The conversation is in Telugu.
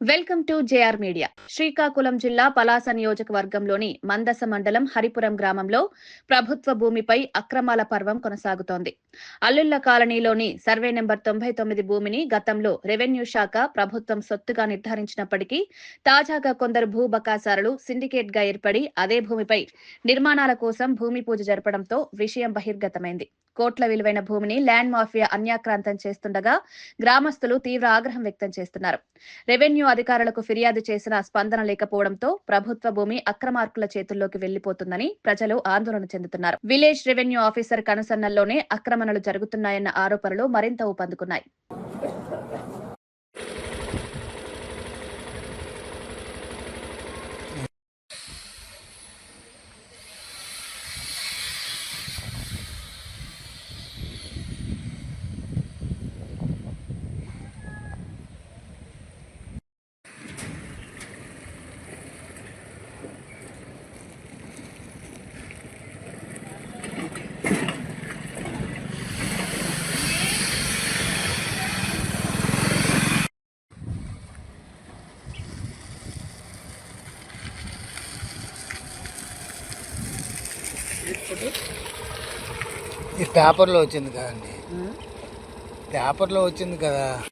Welcome to JR media. Srikakulam జిల్లా పలాస నియోజకవర్గంలోని మందస మండలం హరిపురం గ్రామంలో ప్రభుత్వ భూమిపై అక్రమాల పర్వం కొనసాగుతోంది. అల్లుళ్ళ కాలనీలోని సర్వే నెంబర్ తొంభై తొమ్మిది భూమిని గతంలో రెవెన్యూ శాఖ ప్రభుత్వం సొత్తుగా నిర్ధారించినప్పటికీ తాజాగా కొందరు భూ బకాసారులు సిండికేట్గా ఏర్పడి అదే భూమిపై నిర్మాణాల కోసం భూమి పూజ జరపడంతో విషయం బహిర్గతమైంది. కోట్ల విలువైన భూమిని ల్యాండ్ మాఫియా అన్యాక్రాంతం చేస్తుండగా గ్రామస్తులు తీవ్ర ఆగ్రహం వ్యక్తం చేస్తున్నారు. రెవెన్యూ అధికారులకు ఫిర్యాదు చేసిన స్పందన లేకపోవడంతో ప్రభుత్వ భూమి అక్రమార్కుల చేతుల్లోకి వెళ్ళిపోతుందని ప్రజలు ఆందోళన చెందుతున్నారు. విలేజ్ రెవెన్యూ ఆఫీసర్ కనుసన్నల్లోనే ఆక్రమణలు జరుగుతున్నాయన్న ఆరోపణలు మరింత ఊపందుకున్నాయి. ఇది పేపర్లో వచ్చింది కదండి. పేపర్లో వచ్చింది కదా.